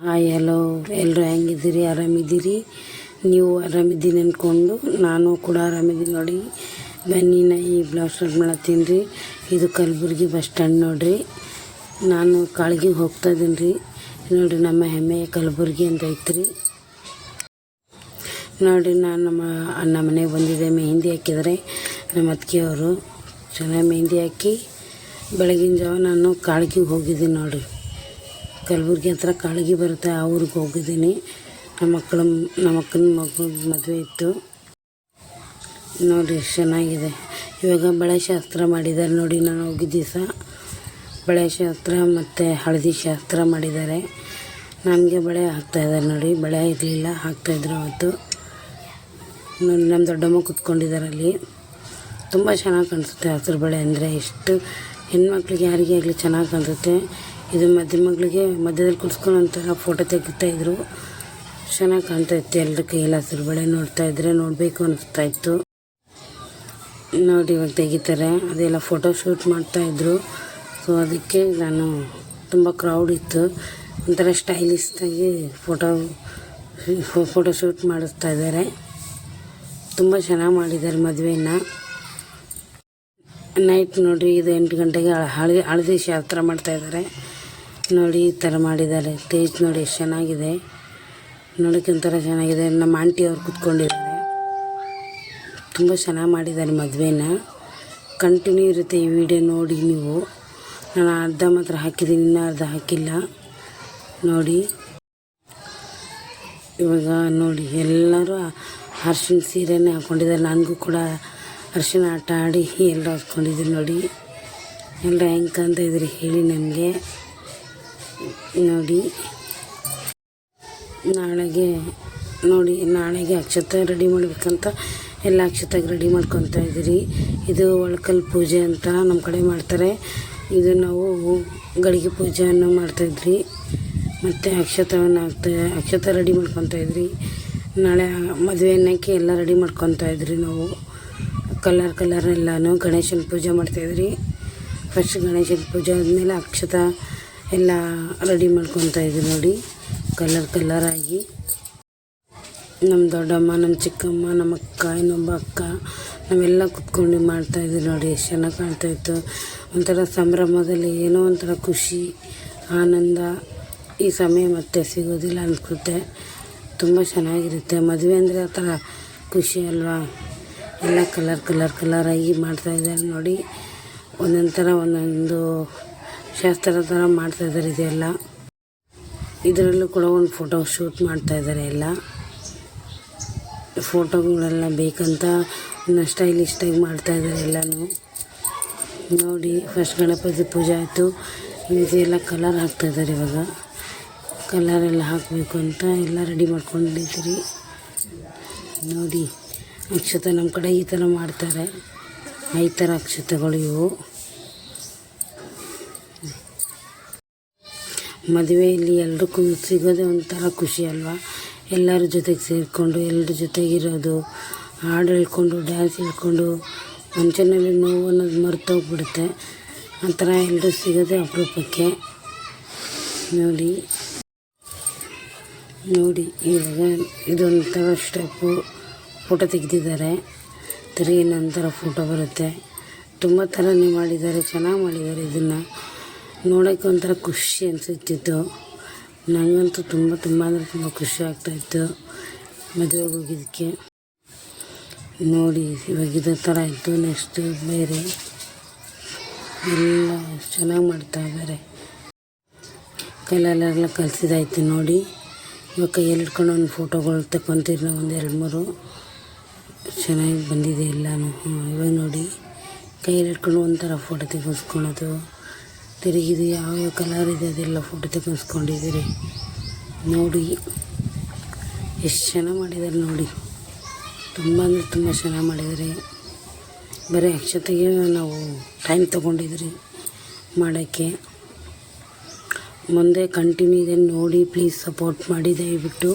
Hi, hello. ಎಲ್ಲರೂ ಹೆಂಗಿದ್ದೀರಿ? ಆರಾಮಿದ್ದೀರಿ? ನೀವು ಆರಾಮಿದ್ದೀನಿ ಅಂದ್ಕೊಂಡು ನಾನು ಕೂಡ ಆರಾಮಿದ್ದೀನಿ ನೋಡಿ. ಬನ್ನಿ, ನಾ ಈ ಬ್ಲೌಸ್ ಸ್ಟಾರ್ಟ್ ಮಾಡತ್ತೀನಿ ರೀ ಇದು ಕಲಬುರ್ಗಿ ಬಸ್ ಸ್ಟ್ಯಾಂಡ್ ನೋಡಿರಿ. ನಾನು ಕಾಳಗಿ ಹೋಗ್ತಾ ಇದ್ದೀನಿ. ರೀ ನೋಡಿರಿ, ನಮ್ಮ ಹೆಮ್ಮೆ ಕಲಬುರ್ಗಿ ಅಂತ ಐತ್ರಿ. ನೋಡಿ ನಾನು ನಮ್ಮ ಅಣ್ಣ ಮನೆಗೆ ಬಂದಿದ್ದೆ. ಮೆಹಂದಿ ಹಾಕಿದರೆ ನಮ್ಮ ಅತ್ತಿಗೆಯವರು. ಚೆನ್ನಾಗಿ ಮೆಹಂದಿ ಹಾಕಿ ಬೆಳಗಿನ ಜಾವ ನಾನು ಕಾಳಗಿ ಹೋಗಿದ್ದೀನಿ ನೋಡಿರಿ. ಕಲಬುರ್ಗಿ ಹತ್ರ ಕಾಳಗಿ ಬರುತ್ತೆ, ಆ ಊರಿಗೆ ಹೋಗಿದ್ದೀನಿ. ನಮ್ಮ ಮಕ್ಕಳ, ನಮ್ಮ ಅಕ್ಕನ ಮದುವೆ ಇತ್ತು. ನೋಡಿ ಎಷ್ಟು ಚೆನ್ನಾಗಿದೆ. ಇವಾಗ ಬಳೆ ಶಾಸ್ತ್ರ ಮಾಡಿದ್ದಾರೆ. ನೋಡಿ, ನಾನು ಹೋಗಿದ್ದ ದಿವಸ ಬಳೆ ಶಾಸ್ತ್ರ ಮತ್ತು ಹಳದಿ ಶಾಸ್ತ್ರ ಮಾಡಿದ್ದಾರೆ. ನಮಗೆ ಬಳೆ ಹಾಕ್ತಾಯಿದ್ದಾರೆ ನೋಡಿ. ಬಳೆ ಇರಲಿಲ್ಲ ಹಾಕ್ತಾಯಿದ್ರು ಅವತ್ತು. ನೋಡಿ, ನಮ್ಮ ದೊಡ್ಡಮ್ಮ ಕೂತ್ಕೊಂಡಿದ್ದಾರೆ ಅಲ್ಲಿ. ತುಂಬ ಚೆನ್ನಾಗಿ ಕಾಣಿಸುತ್ತೆ ಹಸಿರು ಬಳೆ ಅಂದರೆ. ಎಷ್ಟು ಹೆಣ್ಮಕ್ಳಿಗೆ ಯಾರಿಗೆ ಆಗಲಿ ಚೆನ್ನಾಗಿ ಕಾಣಿಸುತ್ತೆ. ಇದು ಮಧ್ಯ ಮಗಳಿಗೆ ಮಧ್ಯದಲ್ಲಿ ಕುಲ್ಸ್ಕೊಂಡು ಒಂಥರ ಫೋಟೋ ತೆಗಿತಾಯಿದ್ರು ಚೆನ್ನಾಗಿ ಕಾಣ್ತಾ ಇತ್ತು ಎಲ್ಲರ ಕೈಯಲ್ಲಿ ಹಸಿರು ಬಳೆ ನೋಡ್ತಾ ಇದ್ರೆ, ನೋಡಬೇಕು ಅನಿಸ್ತಾ ಇತ್ತು. ನೋಡಿ ಇವಾಗ ತೆಗಿತಾರೆ. ಅದೆಲ್ಲ ಫೋಟೋ ಶೂಟ್ ಮಾಡ್ತಾ ಮಾಡ್ತಾಯಿದ್ರು ಸೊ ಅದಕ್ಕೆ ನಾನು ತುಂಬ ಕ್ರೌಡ್ ಇತ್ತು. ಒಂಥರ ಸ್ಟೈಲಿಸ್ಟಾಗಿ ಫೋಟೋ ಫೋಟೋ ಶೂಟ್ ಮಾಡಿಸ್ತಾ ಇದ್ದಾರೆ. ತುಂಬ ಚೆನ್ನಾಗಿ ಮಾಡಿದ್ದಾರೆ ಮದುವೆನ. ನೈಟ್ ನೋಡಿರಿ, ಇದು ಎಂಟು ಗಂಟೆಗೆ ಹಳದಿ ಹಳದಿ ಶಾಸ್ತ್ರ ಮಾಡ್ತಾಯಿದ್ದಾರೆ ನೋಡಿ ಈ ಥರ ಮಾಡಿದ್ದಾರೆ. ಸ್ಟೇಜ್ ನೋಡಿ ಎಷ್ಟು ಚೆನ್ನಾಗಿದೆ. ನೋಡೋಕೆ ಒಂಥರ ಚೆನ್ನಾಗಿದೆ. ನಮ್ಮ ಆಂಟಿಯವ್ರು ಕೂತ್ಕೊಂಡಿದ್ದಾರೆ. ತುಂಬ ಚೆನ್ನಾಗಿ ಮಾಡಿದ್ದಾರೆ ಮದುವೆನ. ಕಂಟಿನ್ಯೂ ಇರುತ್ತೆ ಈ ವಿಡಿಯೋ ನೋಡಿ ನೀವು. ನಾನು ಅರ್ಧ ಮಾತ್ರ ಹಾಕಿದ್ದೀನಿ, ಇನ್ನೂ ಅರ್ಧ ಹಾಕಿಲ್ಲ. ನೋಡಿ. ಇವಾಗ ನೋಡಿ, ಎಲ್ಲರೂ ಅರ್ಶಿನ ಸೀರೆನೇ ಹಾಕ್ಕೊಂಡಿದ್ದಾರೆ ನನಗೂ ಕೂಡ ಅರ್ಶಿನ ಆಟ ಆಡಿ ಎಲ್ಲರೂ ಹಾಕ್ಕೊಂಡಿದ್ದೀನಿ ನೋಡಿ. ಎಲ್ಲರೂ ಹೆಂಗೆ ಅಂತ ಇದ್ರಿ ಹೇಳಿ ನನಗೆ. ನೋಡಿ. ನಾಳೆಗೆ ನೋಡಿ, ನಾಳೆಗೆ ಅಕ್ಷತೆ ರೆಡಿ ಮಾಡಬೇಕಂತ, ಎಲ್ಲ ಅಕ್ಷತೆಗೆ ರೆಡಿ ಮಾಡ್ಕೊತಾ ಇದ್ದೀರಿ. ಇದು ಒಳಕಲ್ ಪೂಜೆ ಅಂತ ನಮ್ಮ ಕಡೆ ಮಾಡ್ತಾರೆ. ಇದು ನಾವು ಗಡಿಗೆ ಪೂಜೆಯನ್ನು ಮಾಡ್ತಾಯಿದ್ರಿ ಮತ್ತು ಅಕ್ಷತವನ್ನು ಹಾಕ್ತಾ ಅಕ್ಷತೆ ರೆಡಿ ಮಾಡ್ಕೊತಾ ಇದ್ರಿ. ನಾಳೆ ಮದುವೆ ಅನ್ನಕ್ಕೆ ಎಲ್ಲ ರೆಡಿ ಮಾಡ್ಕೊತಾ ಇದ್ರಿ ನಾವು. ಕಲರ್ ಕಲರ್ ಎಲ್ಲನೂ ಗಣೇಶನ ಪೂಜೆ ಮಾಡ್ತಾಯಿದ್ರಿ ಫಸ್ಟ್ ಗಣೇಶನ ಪೂಜೆ ಆದಮೇಲೆ ಅಕ್ಷತ ಎಲ್ಲ ರೆಡಿ ಮಾಡ್ಕೊತಾ ಇದ್ದೀವಿ ನೋಡಿ ಕಲರ್ ಆಗಿ. ನಮ್ಮ ದೊಡ್ಡಮ್ಮ ನಮ್ಮ ಚಿಕ್ಕಮ್ಮ, ನಮ್ಮ ಅಕ್ಕ, ಇನ್ನೊಬ್ಬ ಅಕ್ಕ, ನಾವೆಲ್ಲ ಕುತ್ಕೊಂಡು ಮಾಡ್ತಾಯಿದ್ವಿ ನೋಡಿ, ಎಷ್ಟು ಚೆನ್ನಾಗಿ ಕಾಣ್ತಾಯಿತ್ತು ಒಂಥರ ಸಂಭ್ರಮದಲ್ಲಿ ಏನೋ ಒಂಥರ ಖುಷಿ, ಆನಂದ, ಈ ಸಮಯ ಮತ್ತೆ ಸಿಗೋದಿಲ್ಲ ಅನ್ಸುತ್ತೆ. ತುಂಬ ಚೆನ್ನಾಗಿರುತ್ತೆ. ಮದುವೆ ಅಂದರೆ ಆ ಥರ ಖುಷಿ ಅಲ್ವಾ? ಎಲ್ಲ ಕಲರ್ ಕಲರ್ ಕಲರಾಗಿ ಮಾಡ್ತಾಯಿದ್ದಾರೆ ನೋಡಿ. ಒಂದೊಂದು ಥರ ಒಂದೊಂದು ಶಾಸ್ತ್ರ ಥರ ಮಾಡ್ತಾಯಿದ್ದಾರೆ ಇದೆಲ್ಲ. ಇದರಲ್ಲೂ ಕೂಡ ಒಂದು ಫೋಟೋ ಶೂಟ್ ಮಾಡ್ತಾಯಿದ್ದಾರೆ ಎಲ್ಲ. ಫೋಟೋಗಳೆಲ್ಲ ಬೇಕಂತ ಸ್ಟೈಲಿಸ್ಟಾಗಿ ಮಾಡ್ತಾಯಿದ್ದಾರೆ ಎಲ್ಲನೂ. ನೋಡಿ ಫಸ್ಟ್ ಗಣಪತಿ ಪೂಜೆ ಆಯಿತು. ಇದೆಲ್ಲ ಕಲರ್ ಹಾಕ್ತಾಯಿದ್ದಾರೆ ಇವಾಗ. ಕಲರೆಲ್ಲ ಹಾಕಬೇಕು ಅಂತ ಎಲ್ಲ ರೆಡಿ ಮಾಡ್ಕೊಂಡಿದ್ದೀರಿ. ನೋಡಿ, ಅಕ್ಷತೆ ನಮ್ಮ ಕಡೆ ಈ ಥರ ಮಾಡ್ತಾರೆ. ಈ ಥರ ಅಕ್ಷತೆಗಳು ಇವು. ಮದುವೆಯಲ್ಲಿ ಎಲ್ರಿಗೂ ಸಿಗೋದೇ ಒಂಥರ ಖುಷಿ ಅಲ್ವಾ? ಎಲ್ಲರ ಜೊತೆಗೆ ಸೇರಿಕೊಂಡು ಎಲ್ಲರ ಜೊತೆಗಿರೋದು, ಹಾಡು ಹೇಳ್ಕೊಂಡು ಡ್ಯಾನ್ಸ್ ಹೇಳ್ಕೊಂಡು ಮನುಷ್ಯನಲ್ಲಿ ನೋವು ಅನ್ನೋದು ಮರ್ತೋಗ್ಬಿಡುತ್ತೆ. ಆ ಥರ ಎಲ್ಲರೂ ಸಿಗೋದೇ ಅಪರೂಪಕ್ಕೆ. ನೋಡಿ ನೋಡಿ, ಇವಾಗ ಇದೊಂಥರ ಸ್ಟೆಪ್ಪು. ಫೋಟೋ ತೆಗೆದಿದ್ದಾರೆ. ತಿರುಗಿ ನಂತರ ಫೋಟೋ ಬರುತ್ತೆ. ತುಂಬ ಥರನೇ ಮಾಡಿದ್ದಾರೆ, ಚೆನ್ನಾಗಿ ಮಾಡಿದ್ದಾರೆ ಇದನ್ನು. ನೋಡೋಕ್ಕೆ ಒಂಥರ ಖುಷಿ ಅನಿಸುತ್ತಿತ್ತು. ನನಗಂತೂ ತುಂಬ ತುಂಬ ಅಂದರೆ ತುಂಬ ಖುಷಿ ಆಗ್ತಾಯಿತ್ತು ಮದುವೆಗೆ ಹೋಗಿದ್ದಕ್ಕೆ. ನೋಡಿ, ಇವಾಗ ಇದೇ ಥರ ಇತ್ತು ನೆಕ್ಸ್ಟು ಬೇರೆ. ಎಲ್ಲ ಚೆನ್ನಾಗಿ ಮಾಡ್ತಾ ಇದ್ದಾರೆ. ಕಲಿಸಿದಾಯ್ತು ನೋಡಿ. ಇವಾಗ ಕೈಯಲ್ಲಿ ಹಿಡ್ಕೊಂಡು ಒಂದು ಫೋಟೋಗಳು ತಗೊತೀರಿ ನಾವು ಒಂದು ಎರಡು ಮೂರು. ಚೆನ್ನಾಗಿ ಬಂದಿದೆ ಎಲ್ಲನೂ. ಇವಾಗ ನೋಡಿ. ಕೈಯಲ್ಲಿ ಹಿಡ್ಕೊಂಡು ಒಂಥರ ಫೋಟೋ ತೆಗೆಸ್ಕೊಳೋದು ತಿರುಗಿದು ಯಾವ ಕಲರ್ ಇದೆ ಅದೆಲ್ಲ ಫೋಟೋ ತೆಗೆಸ್ಕೊಂಡಿದ್ದೀರಿ. ನೋಡಿ, ಎಷ್ಟು ಚೆನ್ನಾಗಿ ಮಾಡಿದ್ದಾರೆ ನೋಡಿ. ತುಂಬ ಅಂದರೆ ತುಂಬ ಚೆನ್ನಾಗಿ ಮಾಡಿದ್ದಾರೆ. ಬರೀ ಅಕ್ಷತೆಗೆ ನಾವು ಟೈಮ್ ತೊಗೊಂಡಿದ್ರಿ ಮಾಡೋಕ್ಕೆ. ಮುಂದೆ ಕಂಟಿನ್ಯೂ ಇದೆ ನೋಡಿ ಪ್ಲೀಸ್ ಸಪೋರ್ಟ್ ಮಾಡಿ ದಯವಿಟ್ಟು.